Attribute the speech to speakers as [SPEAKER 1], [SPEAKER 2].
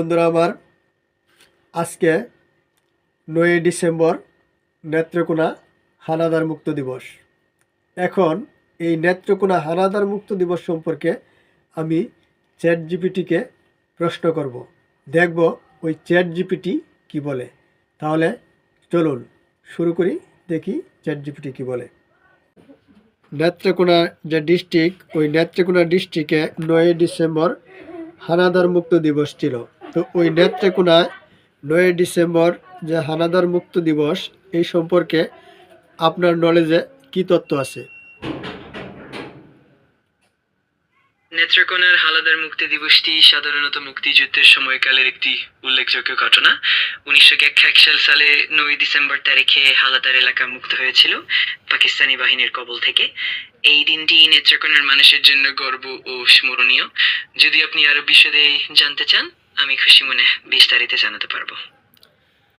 [SPEAKER 1] বন্ধুরা, আমার আজকে নয় ডিসেম্বর নেত্রকোনা হানাদার মুক্ত দিবস। এখন এই নেত্রকোনা হানাদার মুক্ত দিবস সম্পর্কে আমি চ্যাট জিপিটিকে প্রশ্ন করব। দেখব ওই চ্যাট জিপিটি কি বলে। তাহলে চলুন, শুরু করি, দেখি চ্যাট জিপিটি কি বলে। নেত্রকোনা যে ডিস্ট্রিক্ট, ওই নেত্রকোনা ডিস্ট্রিক্টে নয় ডিসেম্বর হানাদার মুক্ত দিবস ছিল। তো ওই নেত্রকোনায় নয় ডিসেম্বর যে হানাদার মুক্ত দিবস, এই সম্পর্কে আপনার নলেজে কি তথ্য আছে?
[SPEAKER 2] নেত্রকোনার হালাদার মুক্তি দিবসটি সাধারণত মুক্তিযুদ্ধের সময়কালের একটি উল্লেখযোগ্য ঘটনা। উনিশশো সাল সালে নয় ডিসেম্বর তারিখে হালাদার এলাকা মুক্ত হয়েছিল পাকিস্তানি বাহিনীর কবল থেকে। এই দিনটি নেত্রকোনার মানুষের জন্য গর্ব ও স্মরণীয়। যদি আপনি আরও বিশদে জানতে চান আমি খুশি মনে বিস্তারিত জানাতে পারব।